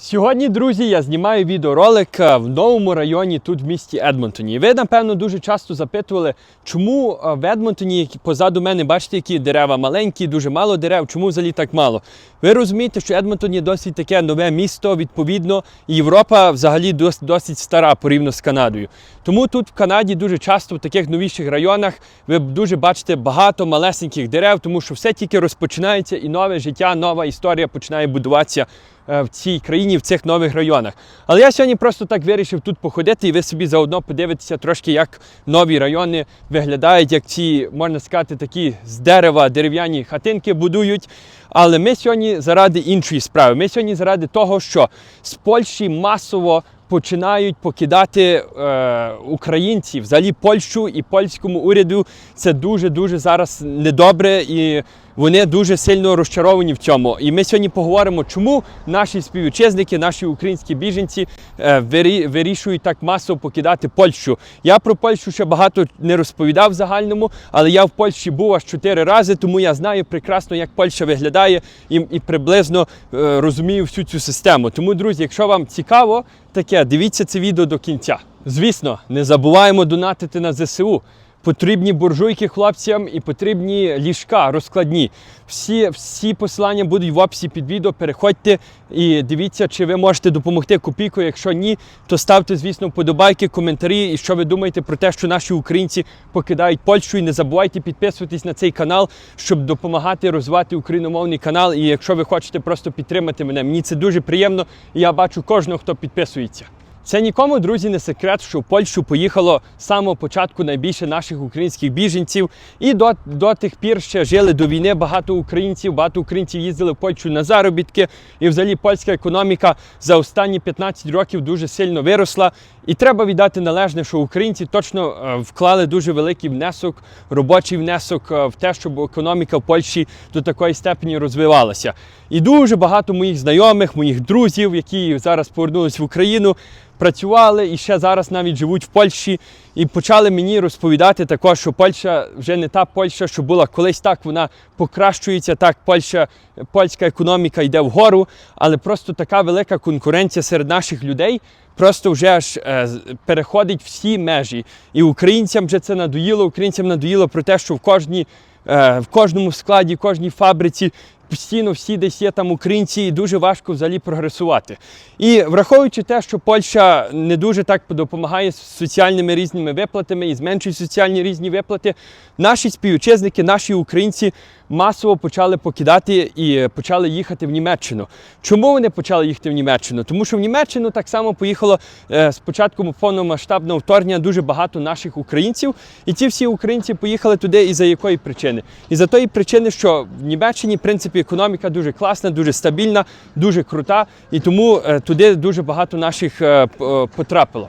Сьогодні, друзі, я знімаю відеоролик е, в новому районі тут в місті Едмонтоні. Ви, напевно, дуже часто запитували, чому е, в Едмонтоні, позаду мене, бачите, які дерева маленькі, дуже мало дерев, чому взагалі так мало? Ви розумієте, що Едмонтон є досить таке нове місто, відповідно, і Європа взагалі дос- досить стара порівняно з Канадою. Тому тут в Канаді дуже часто в таких новіших районах ви дуже бачите багато малесеньких дерев, тому що все тільки розпочинається і нове життя, нова історія починає будуватися в цій країні, в цих нових районах. Але я сьогодні просто так вирішив тут походити, і ви собі заодно подивитеся трошки, як нові райони виглядають, як ці, можна сказати, такі з дерева дерев'яні хатинки будують. Але ми сьогодні заради іншої справи. Ми сьогодні заради того, що з Польщі масово починають покидати е, українці, взагалі Польщу і польському уряду це дуже дуже зараз недобре, і вони дуже сильно розчаровані в цьому. І ми сьогодні поговоримо, чому наші співвітчизники, наші українські біженці е, вирішують так масово покидати Польщу. Я про Польщу ще багато не розповідав в загальному, але я в Польщі був аж чотири рази, тому я знаю прекрасно, як Польща виглядає і, і приблизно е, розумію всю цю систему. Тому, друзі, якщо вам цікаво таке, дивіться це відео до кінця. Звісно, не забуваємо донатити на ЗСУ. Потрібні буржуйки хлопцям і потрібні ліжка розкладні. Всі, всі посилання будуть в описі під відео. Переходьте і дивіться, чи ви можете допомогти копійкою. Якщо ні, то ставте, звісно, вподобайки, коментарі. І що ви думаєте про те, що наші українці покидають Польщу. І не забувайте підписуватись на цей канал, щоб допомагати розвивати україномовний канал. І якщо ви хочете просто підтримати мене, мені це дуже приємно. І я бачу кожного, хто підписується. Це нікому, друзі, не секрет, що в Польщу поїхало з самого початку найбільше наших українських біженців. І до, до тих пір ще жили до війни багато українців. Багато українців їздили в Польщу на заробітки. І взагалі польська економіка за останні 15 років дуже сильно виросла. І треба віддати належне, що українці точно е, вклали дуже великий внесок, робочий внесок е, в те, щоб економіка в Польщі до такої степені розвивалася. І дуже багато моїх знайомих, моїх друзів, які зараз повернулись в Україну, працювали і ще зараз навіть живуть в Польщі, і почали мені розповідати також, що Польща вже не та Польща, що була колись так, вона покращується, так Польща, польська економіка йде вгору, але просто така велика конкуренція серед наших людей. Просто вже аж е, переходить всі межі. І українцям вже це надоїло. Українцям надоїло про те, що в кожній е, в кожному складі, в кожній фабриці постійно всі десь є там українці, і дуже важко взагалі прогресувати. І враховуючи те, що Польща не дуже так допомагає з соціальними різними виплатами і зменшує соціальні різні виплати, наші співвітчизники, наші українці масово почали покидати і почали їхати в Німеччину. Чому вони почали їхати в Німеччину? Тому що в Німеччину так само поїхало е, з початком повномасштабного вторгнення дуже багато наших українців, і ці всі українці поїхали туди і за якої причини? І за тої причини, що в Німеччині, в принципі, економіка дуже класна, дуже стабільна, дуже крута, і тому е, туди дуже багато наших е, е, потрапило.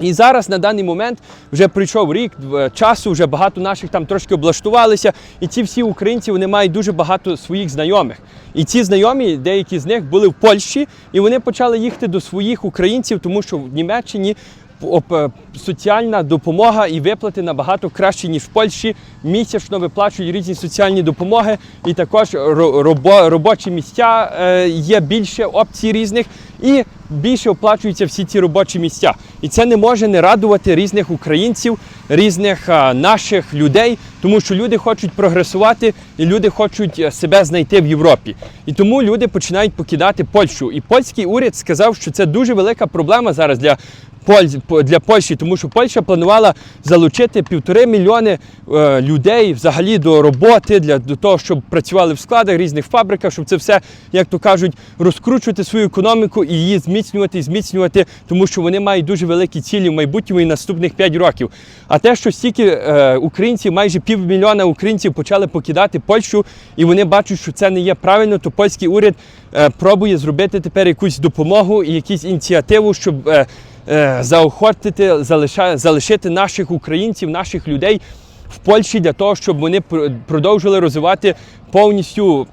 І зараз на даний момент вже пройшов рік часу, вже багато наших там трошки облаштувалися. І ці всі українці вони мають дуже багато своїх знайомих. І ці знайомі, деякі з них були в Польщі, і вони почали їхати до своїх українців, тому що в Німеччині соціальна допомога і виплати набагато кращі, ніж в Польщі. Місячно виплачують різні соціальні допомоги, і також робо- робочі місця е, є більше опцій різних, і більше оплачуються всі ці робочі місця. І це не може не радувати різних українців, різних е, наших людей, тому що люди хочуть прогресувати і люди хочуть е, себе знайти в Європі. І тому люди починають покидати Польщу. І польський уряд сказав, що це дуже велика проблема зараз для. Для Польщі, тому що Польща планувала залучити півтори мільйони е, людей взагалі до роботи, для до того, щоб працювали в складах різних фабриках, щоб це все, як то кажуть, розкручувати свою економіку і її зміцнювати, зміцнювати, тому що вони мають дуже великі цілі в майбутньому і наступних 5 років. А те, що стільки е, українців, майже півмільйона українців почали покидати Польщу, і вони бачать, що це не є правильно, то польський уряд е, пробує зробити тепер якусь допомогу і якусь ініціативу, щоб. Заохотити, залиша, залишити наших українців, наших людей в Польщі для того, щоб вони пр- продовжили розвивати повністю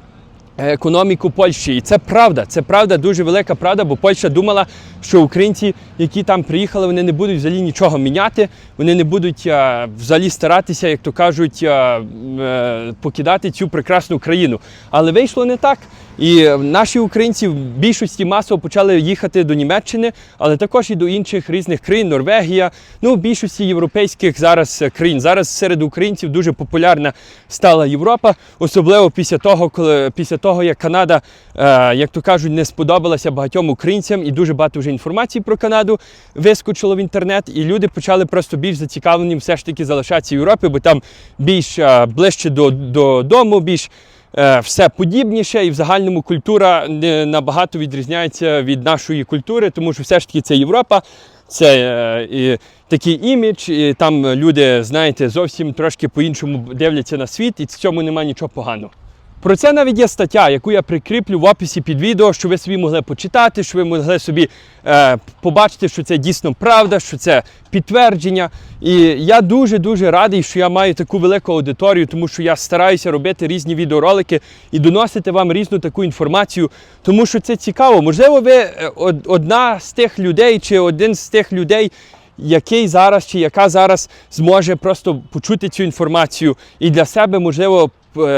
е, економіку Польщі. І це правда, це правда, дуже велика правда, бо Польща думала, що українці, які там приїхали, вони не будуть взагалі нічого міняти, вони не будуть е, взагалі старатися, як то кажуть, е, е, покидати цю прекрасну країну. Але вийшло не так. І наші українці в більшості масово почали їхати до Німеччини, але також і до інших різних країн, Норвегія, ну більшості європейських зараз е, країн. Зараз серед українців дуже популярна стала Європа, особливо після того, коли після того, як Канада, е, як то кажуть, не сподобалася багатьом українцям, і дуже багато вже інформації про Канаду вискочило в інтернет, і люди почали просто більш зацікавлені все ж таки залишатися в Європі, бо там більш е, ближче до, до дому, більш е, все подібніше, і в загальному культура не набагато відрізняється від нашої культури, тому що все ж таки це Європа. Це е, і такий імідж, і там люди, знаєте, зовсім трошки по-іншому дивляться на світ, і в цьому немає нічого поганого. Про це навіть є стаття, яку я прикріплю в описі під відео, щоб ви собі могли почитати, щоб ви могли собі е, побачити, що це дійсно правда, що це підтвердження. І я дуже-дуже радий, що я маю таку велику аудиторію, тому що я стараюся робити різні відеоролики і доносити вам різну таку інформацію, тому що це цікаво. Можливо, ви е, одна з тих людей чи один з тих людей, який зараз чи яка зараз зможе просто почути цю інформацію і для себе можливо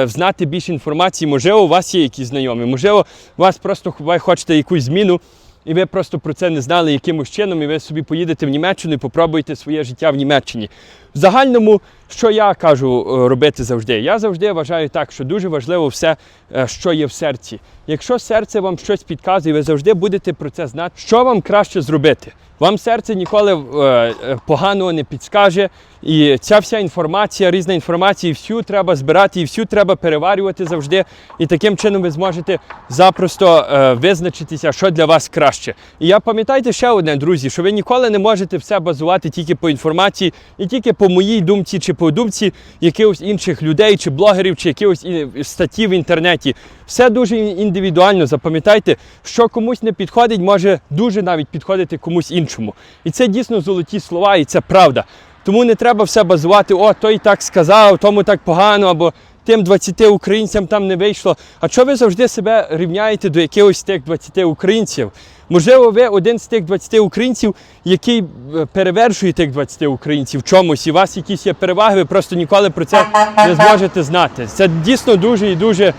знати більше інформації. Можливо, у вас є якісь знайомі, можливо, у вас просто ви хочете якусь зміну. І ви просто про це не знали якимось чином, і ви собі поїдете в Німеччину і попробуєте своє життя в Німеччині. В загальному, що я кажу е, робити завжди? Я завжди вважаю так, що дуже важливо все, е, що є в серці. Якщо серце вам щось підказує, ви завжди будете про це знати, що вам краще зробити. Вам серце ніколи е, поганого не підскаже. І ця вся інформація, різна інформація, всю треба збирати, і всю треба переварювати завжди. І таким чином ви зможете запросто визначитися, що для вас краще. І я пам'ятайте ще одне, друзі, що ви ніколи не можете все базувати тільки по інформації, і тільки по моїй думці, чи по думці якихось інших людей, чи блогерів, чи якихось статті в інтернеті. Все дуже індивідуально. Запам'ятайте, що комусь не підходить, може дуже навіть підходити комусь іншому. І це дійсно золоті слова, і це правда. Тому не треба все базувати, о, той так сказав, тому так погано, або тим 20 українцям там не вийшло. А чого ви завжди себе рівняєте до якихось тих 20 українців? Можливо, ви один з тих 20 українців, який е, перевершує тих 20 українців в чомусь, і у вас якісь є переваги, ви просто ніколи про це не зможете знати. Це дійсно дуже і дуже,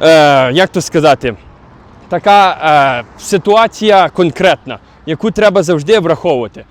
е, як то сказати, така е, ситуація конкретна, яку треба завжди враховувати.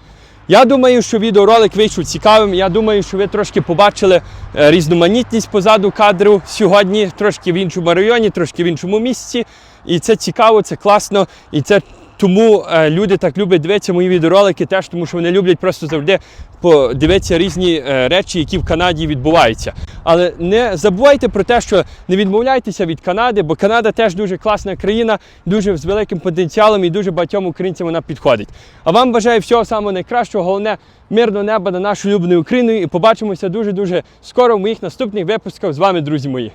Я думаю, що відеоролик вийшов цікавим. Я думаю, що ви трошки побачили е, різноманітність позаду кадру сьогодні, трошки в іншому районі, трошки в іншому місці. І це цікаво, це класно. І це тому е, люди так люблять дивитися мої відеоролики, теж тому що вони люблять просто завжди подивитися різні е, речі, які в Канаді відбуваються. Але не забувайте про те, що не відмовляйтеся від Канади, бо Канада теж дуже класна країна, дуже з великим потенціалом і дуже багатьом українцям вона підходить. А вам бажаю всього самого найкращого, головне мирного неба на нашу улюбленою Україною. І побачимося дуже дуже скоро в моїх наступних випусках з вами, друзі мої.